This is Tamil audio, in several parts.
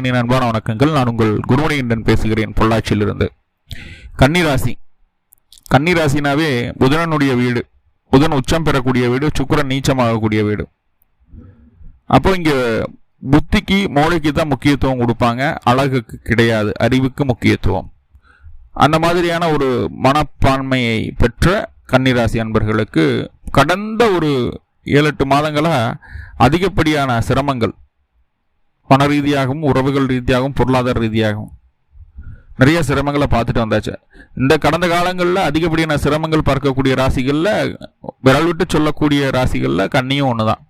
அனைவருக்கும் அன்பான வணக்கங்கள். நான் உங்கள் குருவடிகண்டன் பேசுகிறேன் பொள்ளாச்சியிலிருந்து. கன்னிராசி. கன்னிராசினாவே புதனனுடைய வீடு. புதன் உச்சம் பெறக்கூடிய வீடு சுக்கரன் நீச்சமாகக்கூடிய வீடு. அப்போ இங்க புத்திக்கு மூளைக்கு தான் முக்கியத்துவம் கொடுப்பாங்க. அழகுக்கு கிடையாது அறிவுக்கு முக்கியத்துவம். அந்த மாதிரியான ஒரு மனப்பான்மையை பெற்ற கன்னிராசி அன்பர்களுக்கு கடந்த ஒரு ஏழு எட்டு மாதங்களா அதிகப்படியான சிரமங்கள் பண ரீதியாகவும் உறவுகள் ரீதியாகவும் பொருளாதார ரீதியாகவும். நிறைய சிரமங்களை பார்த்துட்டு வந்தாச்சு. இந்த கடந்த காலங்களில் அதிகப்படியான சிரமங்கள் பார்க்கக்கூடிய ராசிகளில் விரல் விட்டு சொல்லக்கூடிய ராசிகளில் கண்ணியும் ஒன்று தான்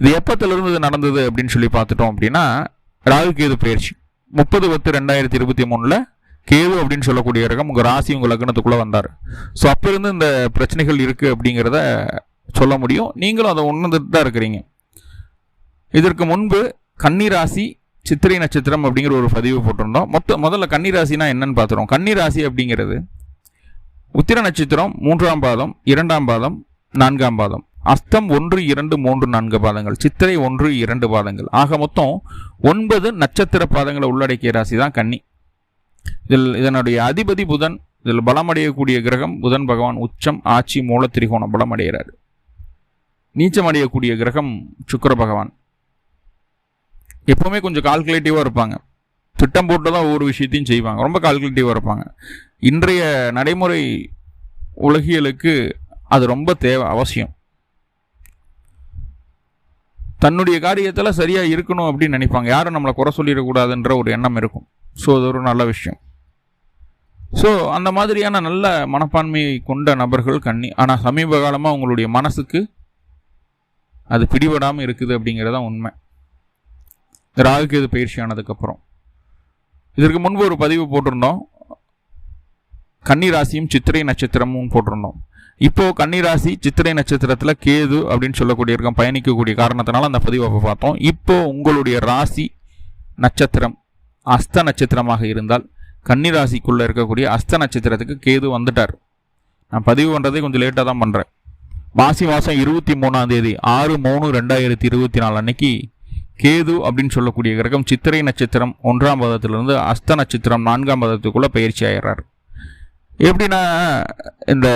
இது எப்பத்திலிருந்து இது நடந்தது அப்படின்னு சொல்லி பார்த்துட்டோம் அப்படின்னா ராகு கேது பயிற்சி. முப்பது பத்து ரெண்டாயிரத்தி இருபத்தி மூணில் கேது அப்படின்னு சொல்லக்கூடிய ரகம் உங்கள் ராசி உங்கள் லக்னத்துக்குள்ளே வந்தார். ஸோ அப்போ இருந்து இந்த பிரச்சனைகள் இருக்குது அப்படிங்கிறத சொல்ல முடியும். நீங்களும் அதை உணர்ந்துட்டு தான் இருக்கிறீங்க. இதற்கு முன்பு கன்னிராசி சித்திரை நட்சத்திரம் அப்படிங்கிற ஒரு பதிவு போட்டிருந்தோம். மொத்த முதல்ல கன்னிராசினா என்னன்னு பார்த்துருவோம். கன்னிராசி அப்படிங்கிறது உத்திர நட்சத்திரம் மூன்றாம் பாதம் இரண்டாம் பாதம் நான்காம் பாதம். அஸ்தம் ஒன்று இரண்டு மூன்று நான்கு பாதங்கள். சித்திரை ஒன்று இரண்டு பாதங்கள். ஆக மொத்தம் ஒன்பது நட்சத்திர பாதங்களை உள்ளடக்கிய ராசி தான் கன்னி. இதில் இதனுடைய அதிபதி புதன் இதில் பலமடையக்கூடிய கிரகம் புதன் பகவான் உச்சம் ஆட்சி மூல திரிகோணம் பலமடைகிறார். நீச்சம் அடையக்கூடிய கிரகம் சுக்கர பகவான். எப்போவுமே கொஞ்சம் கால்குலேட்டிவாக இருப்பாங்க. திட்டம் போட்டு தான் ஒவ்வொரு விஷயத்தையும் செய்வாங்க. ரொம்ப கால்குலேட்டிவாக இருப்பாங்க. இன்றைய நடைமுறை உலகியலுக்கு அது ரொம்ப தேவை அவசியம். தன்னுடைய காரியத்தில் சரியாக இருக்கணும் அப்படின்னு நினைப்பாங்க. யாரும் நம்மளை குறை சொல்லிடக்கூடாதுன்ற ஒரு எண்ணம் இருக்கும். ஸோ அது ஒரு நல்ல விஷயம். ஸோ அந்த மாதிரியான நல்ல மனப்பான்மையை கொண்ட நபர்கள் கண்ணி ஆனால் சமீப காலமாக உங்களுடைய மனசுக்கு அது பிடிபடாமல் இருக்குது அப்படிங்கிறது தான் உண்மை ராகுகேது பயிற்சி ஆனதுக்கப்புறம். இதற்கு முன்பு ஒரு பதிவு போட்டிருந்தோம். கன்னிராசியும் சித்திரை நட்சத்திரமும் போட்டிருந்தோம். இப்போ கன்னிராசி சித்திரை நட்சத்திரத்தில் கேது அப்படின்னு சொல்லக்கூடிய இருக்கோம் பயணிக்கக்கூடிய காரணத்தினால அந்த பதிவை பார்த்தோம். இப்போ உங்களுடைய ராசி நட்சத்திரம் அஸ்த நட்சத்திரமாக இருந்தால் கன்னிராசிக்குள்ளே இருக்கக்கூடிய அஸ்த நட்சத்திரத்துக்கு கேது வந்துட்டார். நான் பதிவு பண்ணுறதே கொஞ்சம் லேட்டாக தான் பண்ணுறேன் மாசி மாதம் இருபத்தி மூணாம் தேதி ஆறு மூணு ரெண்டாயிரத்தி இருபத்தி நாலு அன்னைக்கு கேது அப்படின்னு சொல்லக்கூடிய கிரகம் சித்திரை நட்சத்திரம் ஒன்றாம் பதத்திலிருந்து அஸ்த நட்சத்திரம் நான்காம் பாதத்துக்குள்ளே பயிற்சி ஆகிறார் எப்படின்னா இந்த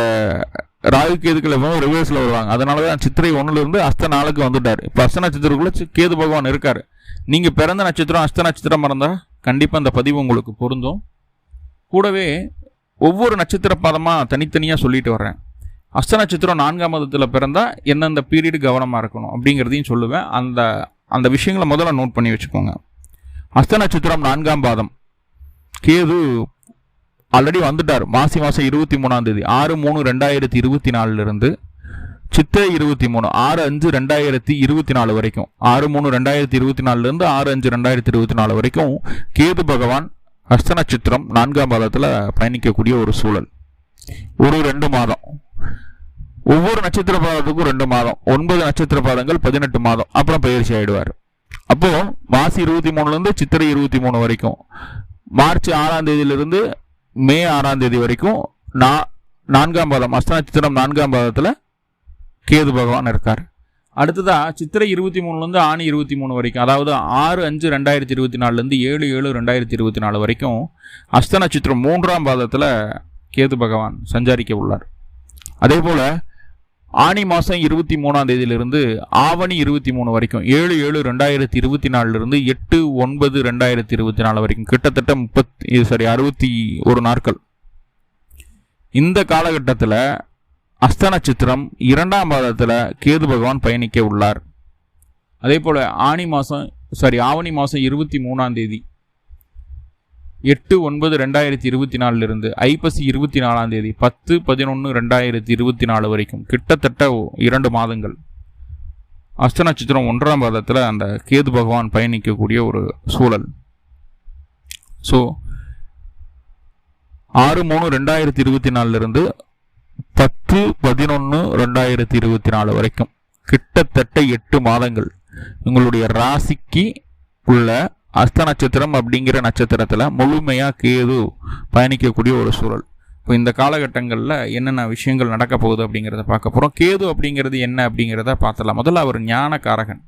ராகு கேதுக்கள் எப்பவும் ரிவர்ஸில் வருவாங்க. அதனால தான் சித்திரை ஒன்றுலேருந்து அஸ்த நாளுக்கு வந்துட்டார். இப்போ அஸ்த நட்சத்திரக்குள்ளே கேது பகவான் இருக்கார். நீங்கள் பிறந்த நட்சத்திரம் அஸ்த நட்சத்திரம் பிறந்தால் கண்டிப்பாக அந்த பதிவு உங்களுக்கு பொருந்தும். கூடவே ஒவ்வொரு நட்சத்திர பாதமாக தனித்தனியாக சொல்லிட்டு வர்றேன். அஸ்த நட்சத்திரம் நான்காம் மதத்தில் பிறந்தால் எந்தெந்த பீரியடு கவனமாக இருக்கணும் அப்படிங்கிறதையும் சொல்லுவேன். அந்த அந்த விஷயங்களை முதல்ல நோட் பண்ணி வச்சுக்கோங்க. அஸ்த நட்சத்திரம் நான்காம் பாதம். கேது ஆல்ரெடி வந்துட்டார். மாசி மாதம் இருபத்தி மூணாம் தேதி. ஆறு மூணு ரெண்டாயிரத்தி இருபத்தி நாலுலேருந்து சித்திரை இருபத்தி மூணு. ஆறு அஞ்சு ரெண்டாயிரத்தி இருபத்தி நாலு வரைக்கும். ஆறு மூணு ரெண்டாயிரத்தி இருபத்தி நாலுலேருந்து ஆறு அஞ்சு ரெண்டாயிரத்தி இருபத்தி நாலு வரைக்கும் கேது பகவான் அஸ்த நட்சத்திரம் நான்காம் பாதத்தில் பயணிக்கக்கூடிய ஒரு சூழல். ஒரு ரெண்டு மாதம். ஒவ்வொரு நட்சத்திர பாதத்துக்கும் ரெண்டு மாதம். ஒன்பது நட்சத்திர பாதங்கள் பதினெட்டு மாதம். அப்புறம் பயிற்சி ஆயிடுவார். அப்போ மாசி இருபத்தி மூணுலேருந்து சித்திரை இருபத்தி மூணு வரைக்கும். மார்ச் ஆறாம் தேதியிலிருந்து மே ஆறாம் தேதி வரைக்கும் நா நான்காம் பாதம் அஸ்த நட்சத்திரம் நான்காம் பாதத்தில் கேது பகவான் இருக்கார். அடுத்ததாக சித்திரை இருபத்தி மூணுலேருந்து ஆணி இருபத்தி மூணு வரைக்கும். அதாவது ஆறு அஞ்சு ரெண்டாயிரத்தி இருபத்தி நாலுலேருந்து ஏழு ஏழு ரெண்டாயிரத்தி இருபத்தி நாலு வரைக்கும் அஸ்த நட்சத்திரம் மூன்றாம் பாதத்தில் கேது பகவான் சஞ்சாரிக்க உள்ளார். அதே போல் ஆனி மாதம் இருபத்தி மூணாம் தேதியிலிருந்து ஆவணி இருபத்தி மூணு வரைக்கும் ஏழு ஏழு ரெண்டாயிரத்தி இருபத்தி நாலுலேருந்து எட்டு ஒன்பது ரெண்டாயிரத்தி இருபத்தி நாலு வரைக்கும் கிட்டத்தட்ட முப்பத்தி சாரி அறுபத்தி ஒரு நாட்கள். இந்த காலகட்டத்தில் அஸ்த நட்சத்திரம் இரண்டாம் பாதத்தில் கேது பகவான் பயணிக்க உள்ளார். அதே போல் ஆனி மாதம் சாரி ஆவணி மாதம் இருபத்தி மூணாம் தேதி எட்டு ஒன்பது ரெண்டாயிரத்தி இருபத்தி நாலுலேருந்து ஐப்பசி இருபத்தி நாலாம் தேதி பத்து பதினொன்று ரெண்டாயிரத்தி இருபத்தி நாலு வரைக்கும் கிட்டத்தட்ட இரண்டு மாதங்கள். அஸ்த நட்சத்திரம் ஒன்றாம் பாதத்தில் அந்த கேது பகவான் பயணிக்கக்கூடிய ஒரு சூழல். ஸோ ஆறு மூணு ரெண்டாயிரத்தி இருபத்தி நாலுலேருந்து பத்து பதினொன்று ரெண்டாயிரத்தி இருபத்தி நாலு வரைக்கும் கிட்டத்தட்ட எட்டு மாதங்கள். உங்களுடைய ராசிக்கு உள்ள அஸ்த நட்சத்திரம் அப்படிங்கிற நட்சத்திரத்தில் முழுமையாக கேது பயணிக்கக்கூடிய ஒரு சூழல். இப்போ இந்த காலகட்டங்களில் என்னென்ன விஷயங்கள் நடக்க போகுது அப்படிங்கிறத பார்க்க போகிறோம் கேது அப்படிங்கிறது என்ன அப்படிங்கிறத பார்த்தலாம் முதல்ல அவர் ஞானக்காரகன்.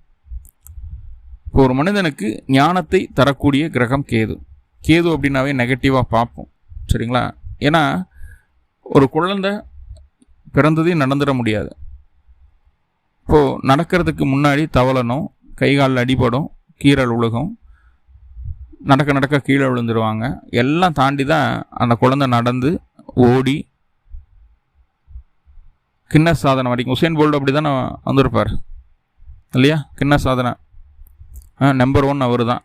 இப்போ ஒரு மனிதனுக்கு ஞானத்தை தரக்கூடிய கிரகம் கேது. கேது அப்படின்னாவே நெகட்டிவாக பார்ப்போம். சரிங்களா? ஏன்னா ஒரு குழந்தை பிறந்ததையும் நடந்துட முடியாது. இப்போது நடக்கிறதுக்கு முன்னாடி தவளனும் கைகாலில் அடிபடும் கீரல் உலகம் நடக்க நடக்க கீழே விழுந்துருவாங்க. எல்லாம் தாண்டி தான் அந்த குழந்தை நடந்து ஓடி கிண்ண சாதனை வரைக்கும். உசேன் போல்டு அப்படி தானே வந்திருப்பார்? இல்லையா? கிண்ண சாதனை. நம்பர் ஒன் அவர் தான்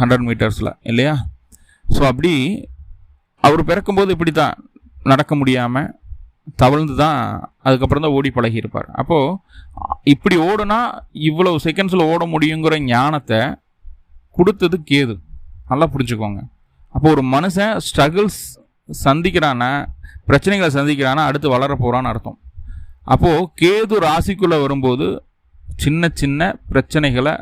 ஹண்ட்ரட் மீட்டர்ஸில் இல்லையா? ஸோ அப்படி அவர் பிறக்கும்போது இப்படி தான் நடக்க முடியாமல் தவழ்ந்து தான் அதுக்கப்புறம் தான் ஓடி பழகியிருப்பார். அப்போது இப்படி ஓடுனா இவ்வளவு செகண்ட்ஸில் ஓட முடியுங்கிற ஞானத்தை கொடுத்தது கேது. நல்லா புரிஞ்சுக்கோங்க. அப்போ ஒரு மனுஷன் ஸ்ட்ரகிள்ஸ் சந்திக்கிறான்னா பிரச்சனைகளை சந்திக்கிறான்னா அடுத்து வளர போகிறான்னு அர்த்தம். அப்போது கேது ராசிக்குள்ளே வரும்போது சின்ன சின்ன பிரச்சனைகளை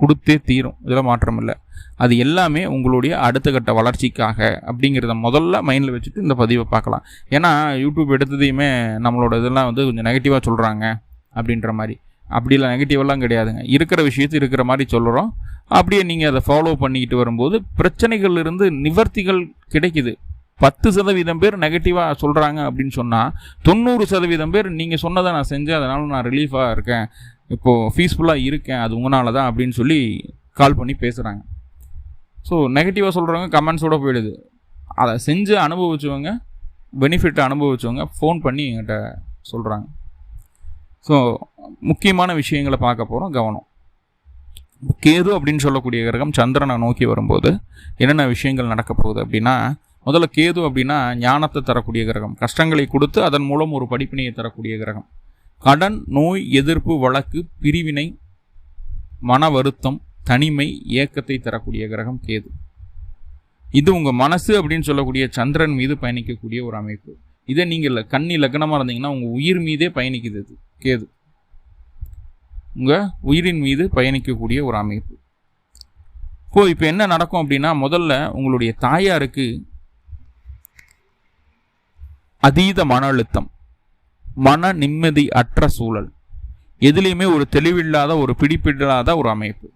கொடுத்தே தீரும். இதில் மாற்றம் இல்லை. அது எல்லாமே உங்களுடைய அடுத்த கட்ட வளர்ச்சிக்காக அப்படிங்கிறத முதல்ல மைண்டில் வச்சுட்டு இந்த பதிவை பார்க்கலாம். ஏன்னா யூடியூப் எடுத்ததையுமே நம்மளோட இதெல்லாம் வந்து கொஞ்சம் நெகட்டிவாக சொல்கிறாங்க அப்படின்ற மாதிரி. அப்படிலாம் நெகட்டிவெல்லாம் கிடையாதுங்க. இருக்கிற விஷயத்து இருக்கிற மாதிரி சொல்கிறோம் அப்படியே நீங்கள் அதை ஃபாலோ பண்ணிக்கிட்டு வரும்போது பிரச்சனைகள் இருந்து நிவர்த்திகள் கிடைக்குது. பத்து சதவீதம் பேர் நெகட்டிவாக சொல்கிறாங்க அப்படின்னு சொன்னால் தொண்ணூறு சதவீதம் பேர் நீங்கள் சொன்னதை நான் செஞ்சேன் அதனால் நான் ரிலீஃபாக இருக்கேன். இப்போது ஃபீஸ்ஃபுல்லாக இருக்கேன் அது உங்களால் தான் அப்படின்னு சொல்லி கால் பண்ணி பேசுகிறாங்க ஸோ நெகட்டிவாக சொல்கிறவங்க கமெண்ட்ஸோடு போயிடுது. அதை செஞ்சு அனுபவிச்சவங்க பெனிஃபிட்டை அனுபவிச்சவங்க ஃபோன் பண்ணி எங்கிட்ட சொல்கிறாங்க ஸோ முக்கியமான விஷயங்களை பார்க்க போகிறோம் கவனம். கேது அப்படின்னு சொல்லக்கூடிய கிரகம் சந்திரனை நோக்கி வரும்போது என்னென்ன விஷயங்கள் நடக்க போகுது அப்படின்னா முதல்ல கேது அப்படின்னா ஞானத்தை தரக்கூடிய கிரகம் கஷ்டங்களை கொடுத்து அதன் மூலம் ஒரு படிப்பினையை தரக்கூடிய கிரகம். கடன் நோய் எதிர்ப்பு வழக்கு பிரிவினை மன வருத்தம் தனிமை ஏக்கத்தை தரக்கூடிய கிரகம் கேது. இது உங்கள் மனசு அப்படின்னு சொல்லக்கூடிய சந்திரன் மீது பயணிக்கக்கூடிய ஒரு அமைப்பு. இதே நீங்கள் கண்ணி லக்னமாக இருந்தீங்கன்னா உங்கள் உயிர் மீதே பயணிக்குது இது கேது. உங்கள் உயிரின் மீது பயணிக்கக்கூடிய ஒரு அமைப்பு. இப்போ இப்போ என்ன நடக்கும் அப்படின்னா முதல்ல உங்களுடைய தாயாருக்கு அதீத மன அழுத்தம் மன நிம்மதி அற்ற சூழல். எதுலேயுமே ஒரு தெளிவில்லாத ஒரு பிடிப்பில்லாத ஒரு அமைப்பு.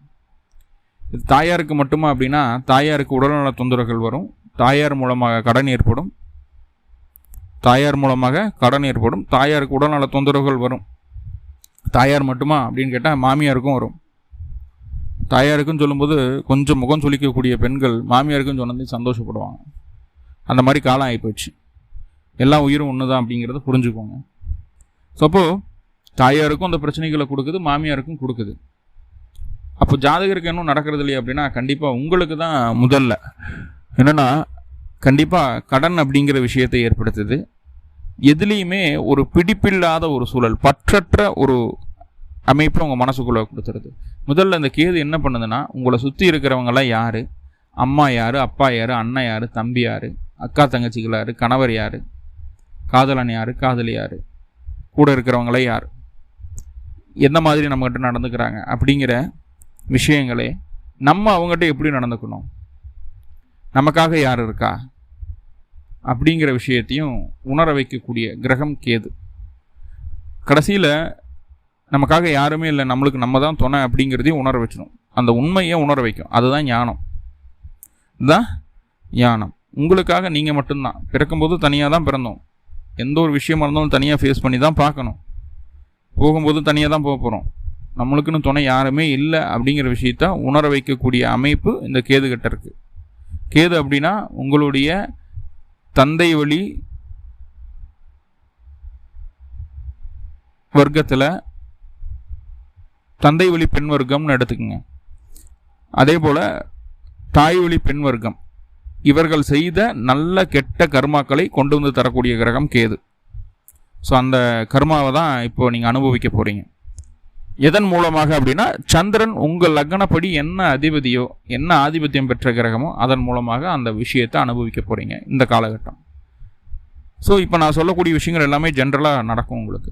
இது தாயாருக்கு மட்டுமா அப்படின்னா தாயாருக்கு உடல்நல தொந்தரவுகள் வரும் தாயார் மூலமாக கடன் ஏற்படும் தாயார் மூலமாக கடன் ஏற்படும். தாயாருக்கு உடல்நல தொந்தரவுகள் வரும். தாயார் மட்டுமா அப்படின்னு கேட்டால் மாமியாருக்கும் வரும். தாயாருக்கும் சொல்லும்போது கொஞ்சம் முகம் சொல்லிக்கக்கூடிய பெண்கள் மாமியாருக்கும் சொன்னதே சந்தோஷப்படுவாங்க. அந்த மாதிரி காலம் ஆகிப்போச்சு எல்லா உயிரும் ஒன்று தான் அப்படிங்கிறத புரிஞ்சுக்கோங்க. ஸோ அப்போது தாயாருக்கும் அந்த பிரச்சனைகளை கொடுக்குது மாமியாருக்கும் கொடுக்குது. அப்போ ஜாதகருக்கு இன்னும் நடக்கிறது இல்லையா அப்படின்னா கண்டிப்பாக உங்களுக்கு தான் முதல்ல. என்னென்னா கண்டிப்பாக கடன் அப்படிங்கிற விஷயத்தை ஏற்படுத்துது. எதுலேயுமே ஒரு பிடிப்பில்லாத ஒரு சூழல் பற்றற்ற ஒரு அமைப்பை உங்கள் மனசுக்குள்ளே கொடுத்துருது. முதல்ல இந்த கேது என்ன பண்ணுதுன்னா உங்களை சுற்றி இருக்கிறவங்களாம் யார்? அம்மா யார்? அப்பா யார்? அண்ணன் யார்? தம்பி யார்? அக்கா தங்கச்சிகள் யார்? கணவர் யார்? காதலன் யார்? காதலி யார்? கூட இருக்கிறவங்களே யார்? எந்த மாதிரி நம்மக்கிட்ட நடந்துக்கிறாங்க அப்படிங்கிற விஷயங்களே நம்ம அவங்ககிட்ட எப்படி நடந்துக்கணும்? நமக்காக யார் இருக்கா? அப்படிங்கிற விஷயத்தையும் உணர வைக்கக்கூடிய கிரகம் கேது. கடைசியில் நமக்காக யாருமே இல்லை நம்மளுக்கு நம்ம தான் துணை அப்படிங்கிறதையும் உணர வச்சிடும் அந்த உண்மையை உணர வைக்கும். அதுதான் ஞானம். இதுதான் ஞானம். உங்களுக்காக நீங்கள் மட்டும்தான். பிறக்கும்போது தனியாக தான் பிறந்தோம். எந்த ஒரு விஷயமா இருந்தாலும் தனியாக ஃபேஸ் பண்ணி தான் பார்க்கணும். போகும்போது தனியாக தான் போக போகிறோம் நம்மளுக்குன்னு துணை யாருமே இல்லை அப்படிங்கிற விஷயத்த உணர வைக்கக்கூடிய அமைப்பு இந்த கேது கிட்ட இருக்குது கேது அப்படின்னா உங்களுடைய தந்தை வழி வர்க்கத்தில் தந்தை வழி பெண் வர்க்கம்னு எடுத்துக்கோங்க. அதே போல் தாய் வழி பெண் வர்க்கம். இவர்கள் செய்த நல்ல கெட்ட கர்மாக்களை கொண்டு வந்து தரக்கூடிய கிரகம் கேது. ஸோ அந்த கர்மாவை தான் இப்போ நீங்கள் அனுபவிக்க போகிறீங்க எதன் மூலமாக அப்படின்னா சந்திரன் உங்கள் லக்னப்படி என்ன அதிபதியோ என்ன ஆதிபத்தியம் பெற்ற கிரகமோ அதன் மூலமாக அந்த விஷயத்தை அனுபவிக்க போகிறீங்க இந்த காலகட்டம். ஸோ இப்போ நான் சொல்லக்கூடிய விஷயங்கள் எல்லாமே ஜென்ரலாக நடக்கும் உங்களுக்கு.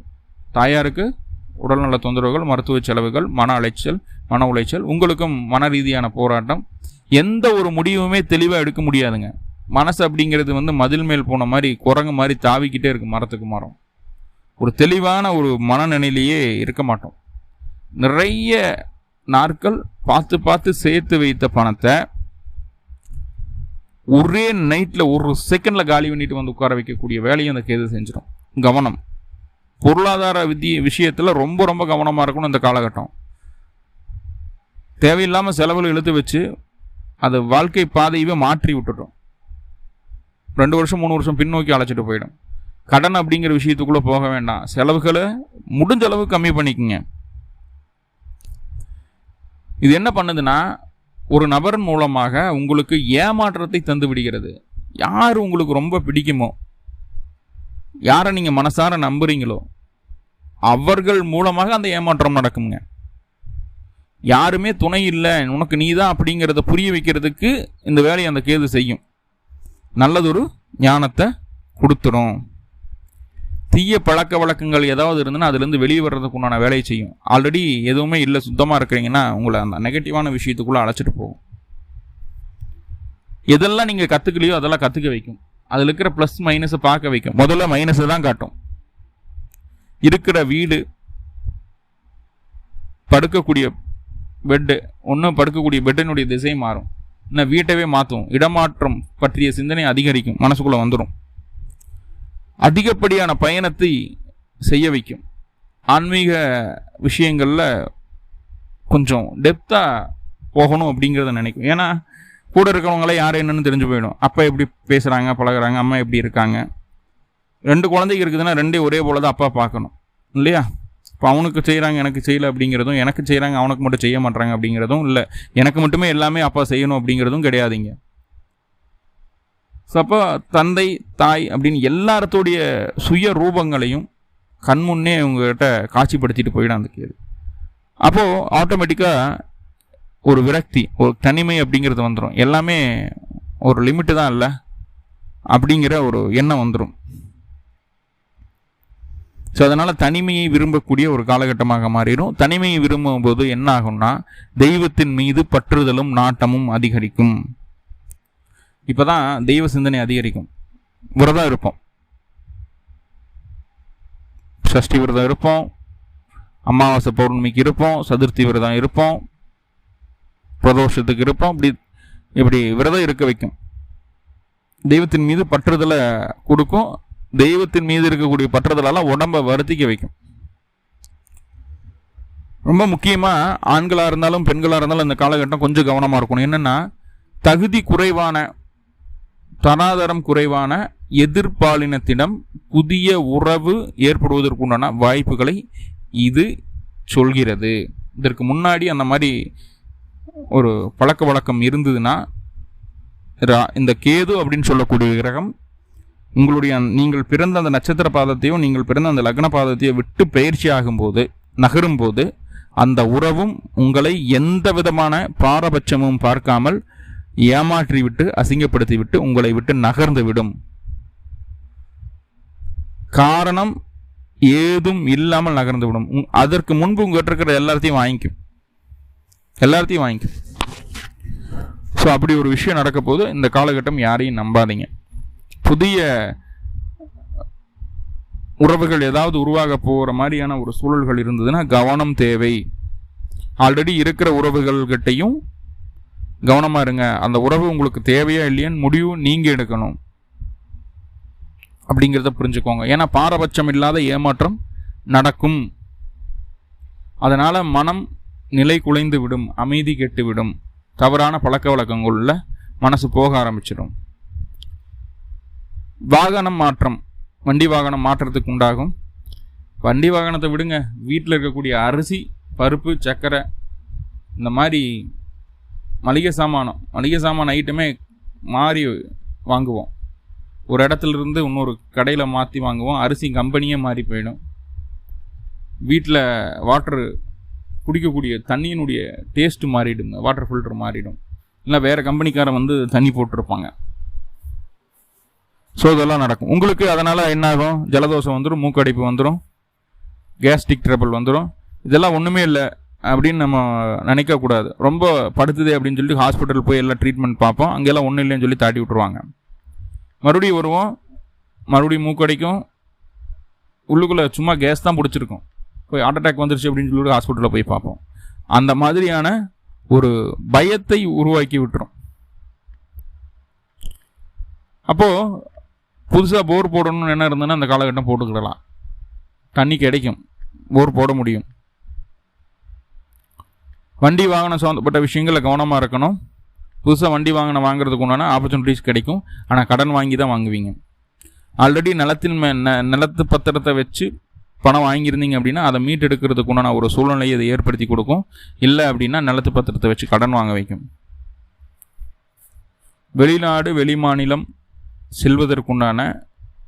தாயாருக்கு உடல்நல தொந்தரவுகள் மருத்துவ செலவுகள் மன அலைச்சல் மன உளைச்சல் உங்களுக்கும் மன ரீதியான போராட்டம். எந்த ஒரு முடிவுமே தெளிவாக எடுக்க முடியாதுங்க. மனசு அப்படிங்கிறது வந்து மதில் மேல் போன மாதிரி குரங்கு மாதிரி தாவிக்கிட்டே இருக்கும் மரத்துக்கு மரம். ஒரு தெளிவான ஒரு மனநிலையிலேயே இருக்க மாட்டோம். நிறைய நாட்கள் பார்த்து பார்த்து சேர்த்து வைத்த பணத்தை ஒரே நைட்டில் ஒரு செகண்டில் காலி பண்ணிட்டு வந்து உட்கார வைக்கக்கூடிய வேலையும் அந்த கேது செஞ்சிடும். கவனம். பொருளாதார விதி விஷயத்தில் ரொம்ப ரொம்ப கவனமாக இருக்கணும் இந்த காலகட்டம். தேவையில்லாமல் செலவில் இழுத்து வச்சு அது வாழ்க்கை பாதையவே மாற்றி விட்டுட்டோம். ரெண்டு வருஷம் மூணு வருஷம் பின்னோக்கி அழைச்சிட்டு போயிடும். கடன் அப்படிங்கிற விஷயத்துக்குள்ளே போக வேண்டாம். செலவுகளை முடிஞ்ச அளவு கம்மி பண்ணிக்கோங்க. இது என்ன பண்ணுதுன்னா ஒரு நபர் மூலமாக உங்களுக்கு ஏமாற்றத்தை தந்து விடுகிறது. யார் உங்களுக்கு ரொம்ப பிடிக்குமோ யாரை நீங்கள் மனசார நம்புறீங்களோ அவர்கள் மூலமாக அந்த ஏமாற்றம் நடக்குங்க யாருமே துணை இல்லை உனக்கு நீ தான் அப்படிங்கிறத புரிய வைக்கிறதுக்கு இந்த வேலையை அந்த கேது செய்யும். நல்லதொரு ஞானத்தை கொடுத்துரும். தீய பழக்க வழக்கங்கள் ஏதாவது இருந்ததுன்னா அதுலேருந்து வெளியே வர்றதுக்கு உண்டான வேலையை செய்யும். ஆல்ரெடி எதுவுமே இல்லை சுத்தமாக இருக்கிறீங்கன்னா உங்களை அந்த நெகட்டிவான விஷயத்துக்குள்ளே அழைச்சிட்டு போகும். எதெல்லாம் நீங்கள் கற்றுக்கலையோ அதெல்லாம் கற்றுக்க வைக்கும். அதில் இருக்கிற ப்ளஸ் மைனஸை பார்க்க வைக்கும். முதல்ல மைனஸை தான் காட்டும். இருக்கிற வீடு படுக்கக்கூடிய பெட்டு ஒன்று படுக்கக்கூடிய பெட்டினுடைய திசை மாறும். இன்னும் வீட்டவே மாற்றும் இடமாற்றம் பற்றிய சிந்தனை அதிகரிக்கும். மனசுக்குள்ளே வந்துடும் அதிகப்படியான பயணத்தை செய்ய வைக்கும். ஆன்மீக விஷயங்களில் கொஞ்சம் டெப்த்தாக போகணும் அப்படிங்கிறத நினைக்கும். ஏன்னா கூட இருக்கிறவங்களே யார் என்னன்னு தெரிஞ்சு போயிடும். அப்பா எப்படி பேசுகிறாங்க பழகுறாங்க அம்மா எப்படி இருக்காங்க. ரெண்டு குழந்தைங்க இருக்குதுன்னா ரெண்டே ஒரே போல தான் அப்பா பார்க்கணும். இல்லையா? இப்போ அவனுக்கு செய்கிறாங்க எனக்கு செய்யலை அப்படிங்கிறதும் எனக்கு செய்கிறாங்க அவனுக்கு மட்டும் செய்ய மாட்டாங்க அப்படிங்கிறதும் இல்லை. எனக்கு மட்டுமே எல்லாமே அப்பா செய்யணும் அப்படிங்கிறதும் கிடையாதுங்க. ஸோ அப்போ தந்தை தாய் அப்படின்னு எல்லாரத்துடைய சுய ரூபங்களையும் கண்முன்னே உங்ககிட்ட காட்சிப்படுத்திட்டு போயிடும் அந்த கேது அப்போது ஆட்டோமேட்டிக்காக ஒரு விரக்தி ஒரு தனிமை அப்படிங்கிறது வந்துடும் எல்லாமே ஒரு லிமிட்டு தான் இல்லை அப்படிங்கிற ஒரு எண்ணம் வந்துடும் ஸோ அதனால் தனிமையை விரும்பக்கூடிய ஒரு காலகட்டமாக மாறிடும் தனிமையை விரும்பும் போது என்ன ஆகும்னா தெய்வத்தின் மீது பற்றுதலும் நாட்டமும் அதிகரிக்கும். இப்போ தான் தெய்வ சிந்தனை அதிகரிக்கும். விரதம் இருப்போம். சஷ்டி விரதம் இருப்போம். அமாவாசை பௌர்ணமிக்கு இருப்போம். சதுர்த்தி விரதம் இருப்போம். பிரதோஷத்துக்கு இருப்போம். இப்படி இப்படி விரதம் இருக்க வைக்கும். தெய்வத்தின் மீது பற்றுதலை கொடுக்கும். தெய்வத்தின் மீது இருக்கக்கூடிய பற்றுதலெல்லாம் உடம்பை வருத்திக்க வைக்கும். ரொம்ப முக்கியமாக ஆண்களாக இருந்தாலும் பெண்களாக இருந்தாலும் இந்த காலகட்டம் கொஞ்சம் கவனமாக இருக்கணும். என்னென்னா தகுதி குறைவான தனாதரம் குறைவான எதிர்பாலினத்திடம் புதிய உறவு ஏற்படுவதற்குண்டான வாய்ப்புகளை இது சொல்கிறது. இதற்கு முன்னாடி அந்த மாதிரி ஒரு பழக்க வழக்கம் இருந்ததுன்னா இந்த கேது அப்படின்னு சொல்லக்கூடிய கிரகம் உங்களுடைய நீங்கள் பிறந்த அந்த நட்சத்திர பாதத்தையும் நீங்கள் பிறந்த அந்த லக்ன பாதத்தையும் விட்டு பயிற்சி ஆகும்போது நகரும்போது அந்த உறவும் உங்களை எந்த விதமான பாரபட்சமும் பார்க்காமல் ஏமாற்றி விட்டு அசிங்கப்படுத்தி விட்டு உங்களை விட்டு நகர்ந்து விடும். காரணம் ஏதும் இல்லாமல் நகர்ந்து விடும். அதற்கு முன்பு உங்ககிட்ட இருக்கிற எல்லாத்தையும் வாங்கிக்கும். எல்லாத்தையும் வாங்கிக்கும். ஸோ அப்படி ஒரு விஷயம் நடக்க போது இந்த காலகட்டம் யாரையும் நம்பாதீங்க. புதிய உறவுகள் ஏதாவது உருவாக போகிற மாதிரியான ஒரு சூழல்கள் இருந்ததுன்னா கவனம் தேவை. ஆல்ரெடி இருக்கிற உறவுகள்கிட்டையும் கவனமாக இருங்க. அந்த உறவு உங்களுக்கு தேவையா இல்லையான்னு முடிவு நீங்கள் எடுக்கணும். அப்படிங்கிறத புரிஞ்சுக்கோங்க. ஏன்னா பாரபட்சம் இல்லாத ஏமாற்றம் நடக்கும். அதனால் மனம் நிலை குலைந்து விடும் அமைதி கெட்டு விடும். தவறான பழக்க வழக்கங்களில் மனசு போக ஆரம்பிச்சிடும். வாகனம் மாற்றம். வண்டி வாகனம் மாற்றத்துக்கு உண்டாகும். வண்டி வாகனத்தை விடுங்க. வீட்டில் இருக்கக்கூடிய அரிசி பருப்பு சர்க்கரை இந்த மாதிரி மளிகை சாமானம் மளிகை சாமான ஐட்டமே மாறி வாங்குவோம். ஒரு இடத்துல இருந்து இன்னொரு கடையில் மாற்றி வாங்குவோம். அரிசி கம்பெனியே மாறி போயிடும். வீட்டில் வாட்ரு குடிக்கக்கூடிய தண்ணியினுடைய டேஸ்ட் மாறிடுங்க வாட்டர் ஃபில்டர் மாறிடும். இல்லை வேறு கம்பெனிக்காரன் வந்து தண்ணி போட்டிருப்பாங்க. ஸோ இதெல்லாம் நடக்கும். உங்களுக்கு அதனால் என்ன ஆகும்? ஜலதோஷம் வந்துடும் மூக்கடைப்பு வந்துடும் கேஸ்ட்ரிக் ட்ரபிள் வந்துடும் இதெல்லாம் ஒன்றுமே இல்லை. அப்படின்னு நம்ம நினைக்கக்கூடாது ரொம்ப படுத்துது அப்படின்னு சொல்லிட்டு ஹாஸ்பிட்டல் போய் எல்லாம் ட்ரீட்மெண்ட் பார்ப்போம். அங்கெல்லாம் ஒன்றும் இல்லைன்னு சொல்லி தாட்டி விட்ருவாங்க மறுபடியும் வருவோம். மறுபடியும் மூக்கடைக்கும் உள்ளுக்குள்ளே சும்மா கேஸ் தான் பிடிச்சிருக்கும். போய் ஹார்ட் அட்டாக் வந்துருச்சு அப்படின்னு சொல்லிட்டு ஹாஸ்பிட்டலில் போய் பார்ப்போம். அந்த மாதிரியான ஒரு பயத்தை உருவாக்கி விட்டுரும். அப்போது புதுசாக போர் போடணும்னு என்ன இருந்ததுன்னா அந்த காலகட்டம் போட்டுக்கிடலாம். தண்ணி கிடைக்கும். போர் போட முடியும். வண்டி வாகனம் சம்மந்தப்பட்ட விஷயங்களில் கவனமாக இருக்கணும். புதுசாக வண்டி வாங்கின வாங்குறதுக்கு உண்டான ஆப்பர்ச்சுனிட்டிஸ் கிடைக்கும். ஆனால் கடன் வாங்கி தான் வாங்குவீங்க. ஆல்ரெடி நிலத்தின் மே ந- நிலத்து பத்திரத்தை வச்சு பணம் வாங்கியிருந்தீங்க அப்படின்னா அதை மீட்டெடுக்கிறதுக்கு உண்டான ஒரு சூழ்நிலையை அதை ஏற்படுத்தி கொடுக்கும். இல்லை அப்படின்னா நிலத்து பத்திரத்தை வச்சு கடன் வாங்க வைக்கும். வெளிநாடு வெளிமாநிலம் செல்வதற்குண்டான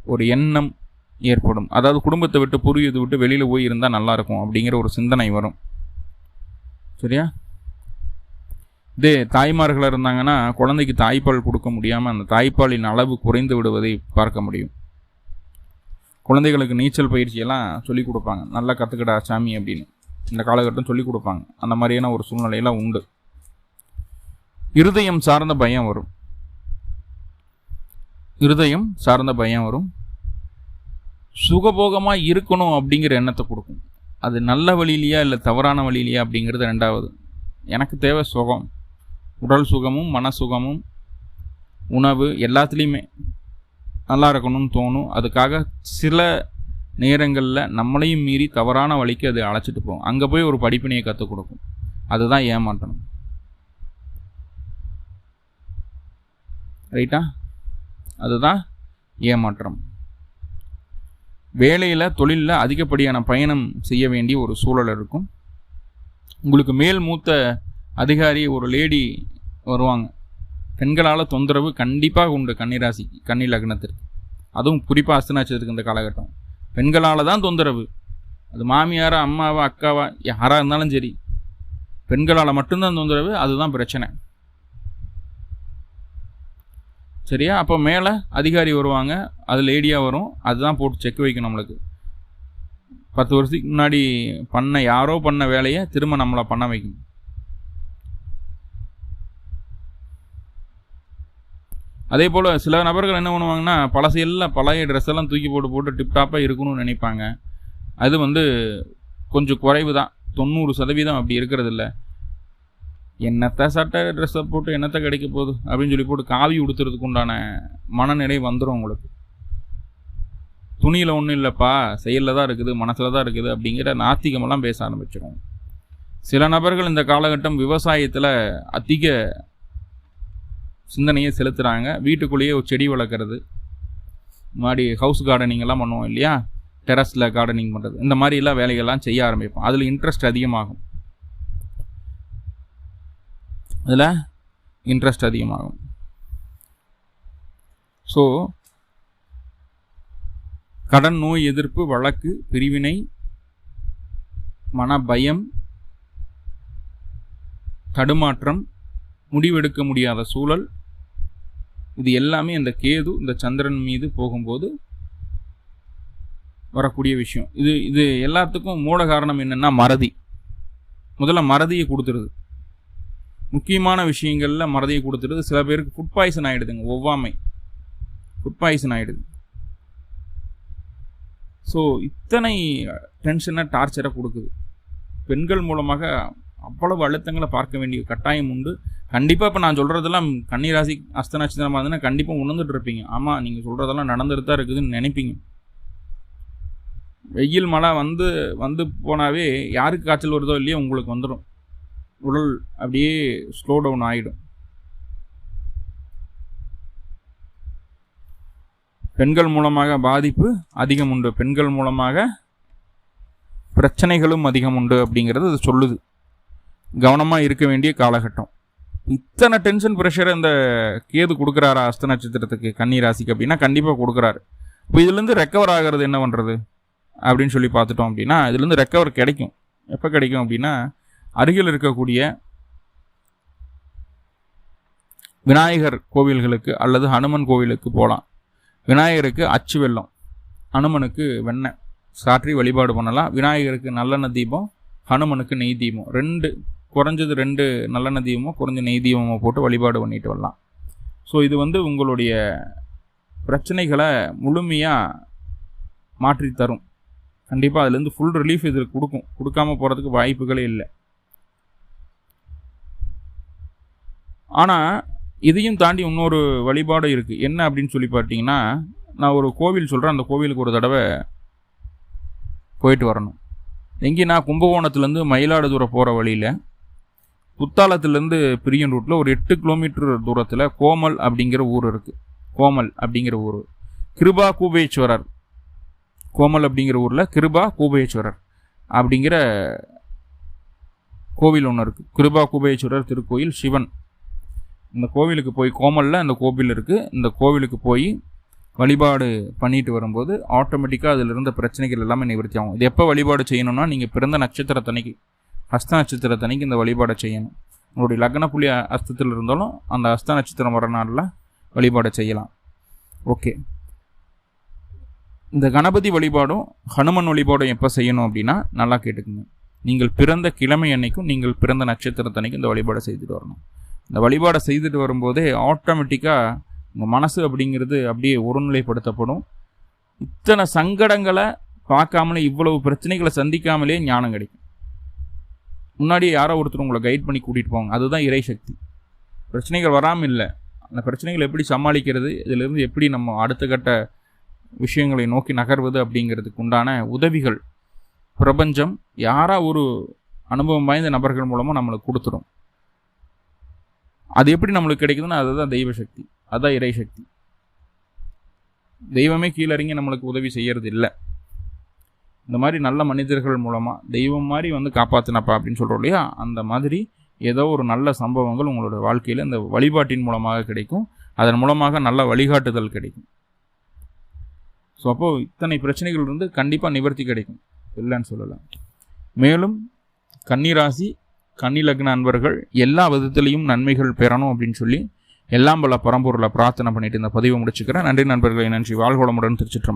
ஒரு எண்ணம் ஏற்படும். அதாவது குடும்பத்தை விட்டு புரியுது விட்டு வெளியில் போய் இருந்தால் நல்லாயிருக்கும் அப்படிங்கிற ஒரு சிந்தனை வரும். சரியா? இதே தாய்மார்கள் இருந்தாங்கன்னா குழந்தைக்கு தாய்ப்பால் கொடுக்க முடியாமல் அந்த தாய்ப்பாலின் அளவு குறைந்து விடுவதை பார்க்க முடியும். குழந்தைகளுக்கு நீச்சல் பயிற்சியெல்லாம் சொல்லிக் கொடுப்பாங்க. நல்லா கற்றுக்கடா சாமி அப்படின்னு. இந்த காலகட்டம் சொல்லிக் கொடுப்பாங்க. அந்த மாதிரியான ஒரு சூழ்நிலையெல்லாம் உண்டு. இருதயம் சார்ந்த பயம் வரும். இருதயம் சார்ந்த பயம் வரும். சுகபோகமாக இருக்கணும் அப்படிங்கிற எண்ணத்தை கொடுக்கும். அது நல்ல வழியிலையா இல்லை தவறான வழியிலையா அப்படிங்கிறது ரெண்டாவது. எனக்கு தேவை சுகம். உடல் சுகமும் மன சுகமும் உணவு எல்லாத்துலேயுமே நல்லா இருக்கணும்னு தோணும். அதுக்காக சில நேரங்களில் நம்மளையும் மீறி தவறான வழிக்கு அது அழைச்சிட்டு போகும் அங்கே போய் ஒரு படிப்பினையை கற்றுக் கொடுக்கும். அதுதான் ஏமாற்றணும். ரைட்டா அதுதான் ஏமாற்றம். வேலையில் தொழிலில் அதிகப்படியான பயணம் செய்ய வேண்டிய ஒரு சூழல் இருக்கும். உங்களுக்கு மேல் மூத்த அதிகாரி ஒரு லேடி வருவாங்க. பெண்களால் தொந்தரவு கண்டிப்பாக உண்டு கன்னிராசி கன்னி லக்னத்திற்கு. அதுவும் குறிப்பாக அஸ்தனாச்சதுக்கு இந்த காலகட்டம். பெண்களால் தான் தொந்தரவு. அது மாமியாரா அம்மாவா அக்காவா யாராக இருந்தாலும் சரி. பெண்களால் மட்டும்தான் தொந்தரவு அதுதான் பிரச்சனை. சரியா? அப்போ மேலே அதிகாரி வருவாங்க. அது லேடியாக வரும். அதுதான் போட்டு செக் வைக்கும் நம்மளுக்கு. பத்து வருஷத்துக்கு முன்னாடி பண்ண யாரோ பண்ண வேலையை திரும்ப நம்மளை பண்ண வைக்கும் அதே போல் சில நபர்கள் என்ன பண்ணுவாங்கன்னா பழசையெல்லாம் பழைய ட்ரெஸ் எல்லாம் தூக்கி போட்டு போட்டு டிப்டாப்பாக இருக்கணும்னு நினைப்பாங்க. அது வந்து கொஞ்சம் குறைவு தான் தொண்ணூறு சதவீதம் அப்படி இருக்கிறதில்ல. என்னத்த சட்டை ட்ரெஸ்ஸை போட்டு என்னத்த கிடைக்க போகுது அப்படின்னு சொல்லி போட்டு காவி உடுத்துறதுக்கு உண்டான மனநிலை வந்துடும் உங்களுக்கு. துணியில் ஒன்றும் இல்லைப்பா செயலில் தான் இருக்குது மனசில் தான் இருக்குது அப்படிங்கிற நாத்திகமெல்லாம் பேச ஆரம்பிச்சிடும் சில நபர்கள் இந்த காலகட்டம் விவசாயத்தில் அதிக சிந்தனையை செலுத்துகிறாங்க வீட்டுக்குள்ளேயே ஒரு செடி வளர்க்குறது. மாதிரி ஹவுஸ் கார்டனிங்கெல்லாம் பண்ணுவோம் இல்லையா? டெரஸில் கார்டனிங் பண்ணுறது இந்த மாதிரி எல்லாம் வேலைகள்லாம் செய்ய ஆரம்பிப்போம். அதில் இன்ட்ரெஸ்ட் அதிகமாகும். அதில் இன்ட்ரெஸ்ட் அதிகமாகும். ஸோ கடன் நோய் எதிர்ப்பு வழக்கு பிரிவினை மன பயம் தடுமாற்றம் முடிவெடுக்க முடியாத சூழல் இது எல்லாமே இந்த கேது இந்த சந்திரன் மீது போகும்போது வரக்கூடிய விஷயம். இது இது எல்லாத்துக்கும் மூல காரணம் என்னென்னா மறதி. முதல்ல மறதியை கொடுத்துருது. முக்கியமான விஷயங்களில் மறதியை கொடுத்துடுது. சில பேருக்கு ஃபுட் பாய்சன் ஆகிடுதுங்க ஒவ்வாமை. ஃபுட் பாய்சன் ஆகிடுது ஸோ இத்தனை டென்ஷனை டார்ச்சரை கொடுக்குது. பெண்கள் மூலமாக அவ்வளவு அழுத்தங்களை பார்க்க வேண்டிய கட்டாயம் உண்டு. கண்டிப்பாக இப்போ நான் சொல்கிறதெல்லாம் கன்னிராசி அஸ்த நட்சத்திரமாக இருந்ததுன்னா கண்டிப்பாக உணர்ந்துட்டு இருப்பீங்க. ஆமாம் நீங்கள் சொல்கிறதெல்லாம் நடந்துட்டு தான் இருக்குதுன்னு நினைப்பீங்க. வெயில் மழை வந்து வந்து போனாவே யாருக்கு காய்ச்சல் வருதோ இல்லையோ உங்களுக்கு வந்துடும் உடல் அப்படியே ஸ்லோ டவுன் ஆகிடும் பெண்கள் மூலமாக பாதிப்பு அதிகம் உண்டு. பெண்கள் மூலமாக பிரச்சனைகளும் அதிகம் உண்டு அப்படிங்கிறது அது சொல்லுது. கவனமாக இருக்க வேண்டிய காலகட்டம். இத்தனை டென்ஷன் ப்ரெஷர் அந்த கேது கொடுக்குறாரா அஸ்த நட்சத்திரத்துக்கு கன்னி ராசிக்கு அப்படின்னா கண்டிப்பாக கொடுக்குறாரு. இப்போ இதுலேருந்து ரெக்கவர் ஆகிறது என்ன பண்ணுறது அப்படின்னு சொல்லி பார்த்துட்டோம் அப்படின்னா இதுலேருந்து ரெக்கவர் கிடைக்கும். எப்போ கிடைக்கும் அப்படின்னா அருகில் இருக்கக்கூடிய விநாயகர் கோவில்களுக்கு அல்லது ஹனுமன் கோவிலுக்கு போகலாம். விநாயகருக்கு அச்சு வெள்ளம் ஹனுமனுக்கு வெண்ணெய் சாற்றி வழிபாடு பண்ணலாம். விநாயகருக்கு நல்லெண்ணெய் தீபம் ஹனுமனுக்கு நெய் தீபம். ரெண்டு குறைஞ்சது ரெண்டு நல்லெண்ணெய் தீபமோ குறைஞ்ச நெய் தீபமோ போட்டு வழிபாடு பண்ணிட்டு வரலாம். ஸோ இது வந்து உங்களுடைய பிரச்சனைகளை முழுமையாக மாற்றி தரும். கண்டிப்பாக அதுலேருந்து ஃபுல் ரிலீஃப் இதில் கொடுக்கும். கொடுக்காம போகிறதுக்கு வாய்ப்புகளே இல்லை. ஆனால் இதையும் தாண்டி இன்னொரு வழிபாடு இருக்குது என்ன அப்படின்னு சொல்லி பார்த்தீங்கன்னா நான் ஒரு கோவில் சொல்கிறேன் அந்த கோவிலுக்கு ஒரு தடவை போயிட்டு வரணும். எங்கேனா கும்பகோணத்துலேருந்து மயிலாடுதுறை போகிற வழியில் குத்தாலத்துலேருந்து பிரியன் ரூட்டில் ஒரு எட்டு கிலோமீட்டர் தூரத்தில் கோமல் அப்படிங்கிற ஊர் இருக்குது கோமல் அப்படிங்கிற ஊர். கிருபா கூபேஸ்வரர். கோமல் அப்படிங்கிற ஊரில் கிருபா கூபேஸ்வரர் அப்படிங்கிற கோவில் ஒன்று இருக்குது கிருபா கூபேஸ்வரர் திருக்கோயில் சிவன். இந்த கோவிலுக்கு போய் கோமலில் அந்த கோவில் இருக்குது இந்த கோவிலுக்கு போய் வழிபாடு பண்ணிட்டு வரும்போது ஆட்டோமேட்டிக்காக அதில் இருந்த பிரச்சனைகள் எல்லாமே நிவர்த்தி ஆகும். இது எப்போ வழிபாடு செய்யணும்னா நீங்கள் பிறந்த நட்சத்திரத்தன்னைக்கு ஹஸ்த நட்சத்திரத்தனைக்கு இந்த வழிபாடை செய்யணும். உங்களுடைய லக்ன புள்ளி அஸ்தத்தில் இருந்தாலும் அந்த ஹஸ்த நட்சத்திரம் வர நாளில் வழிபாடை செய்யலாம். ஓகே. இந்த கணபதி வழிபாடும் ஹனுமன் வழிபாடும் எப்போ செய்யணும் அப்படின்னா நல்லா கேட்டுக்குங்க. நீங்கள் பிறந்த கிழமை அன்னைக்கும் நீங்கள் பிறந்த நட்சத்திரத்தன்னைக்கும் இந்த வழிபாடை செய்துட்டு வரணும். இந்த வழிபாடை செய்துட்டு வரும்போதே ஆட்டோமேட்டிக்காக உங்கள் மனசு அப்படிங்கிறது அப்படியே ஒருநிலைப்படுத்தப்படும் இத்தனை சங்கடங்களை பார்க்காமலே இவ்வளவு பிரச்சனைகளை சந்திக்காமலே ஞானம் கிடைக்கும். முன்னாடி யாரோ ஒருத்தர் உங்களை கைட் பண்ணி கூட்டிகிட்டு போவாங்க. அதுதான் இறை சக்தி. பிரச்சனைகள் வராமல் இல்லை. அந்த பிரச்சனைகளை எப்படி சமாளிக்கிறது? இதிலிருந்து எப்படி நம்ம அடுத்த கட்ட விஷயங்களை நோக்கி நகர்வது அப்படிங்கிறதுக்கு உண்டான உதவிகள் பிரபஞ்சம் யாராக ஒரு அனுபவம் வாய்ந்த நபர்கள் மூலமாக நம்மளுக்கு கொடுத்துரும். அது எப்படி நம்மளுக்கு கிடைக்குதுன்னா அதுதான் தெய்வ சக்தி அதுதான் இறை சக்தி தெய்வமே கீழறங்கி நம்மளுக்கு உதவி செய்யறது இல்லை இந்த மாதிரி நல்ல மனிதர்கள் மூலமாக தெய்வம் மாதிரி வந்து காப்பாற்றினப்பா அப்படின்னு சொல்கிறோம் இல்லையா? அந்த மாதிரி ஏதோ ஒரு நல்ல சம்பவங்கள் உங்களோட வாழ்க்கையில் இந்த வழிபாட்டின் மூலமாக கிடைக்கும். அதன் மூலமாக நல்ல வழிகாட்டுதல் கிடைக்கும். ஸோ அப்போது இத்தனை பிரச்சனைகள் இருந்து கண்டிப்பாக நிவர்த்தி கிடைக்கும். இல்லைன்னு சொல்லலாம் மேலும் கன்னிராசி கன்னிலக்ன அன்பர்கள் எல்லா விதத்திலையும் நன்மைகள் பெறணும் அப்படின்னு சொல்லி எல்லாம் பல பரம்பூரில் பிரார்த்தனை பண்ணிட்டு இந்த பதிவை முடிச்சுக்கிறேன். நன்றி நண்பர்களை நன்றி. வாழ்கோளமுடன் திருச்சிட்டு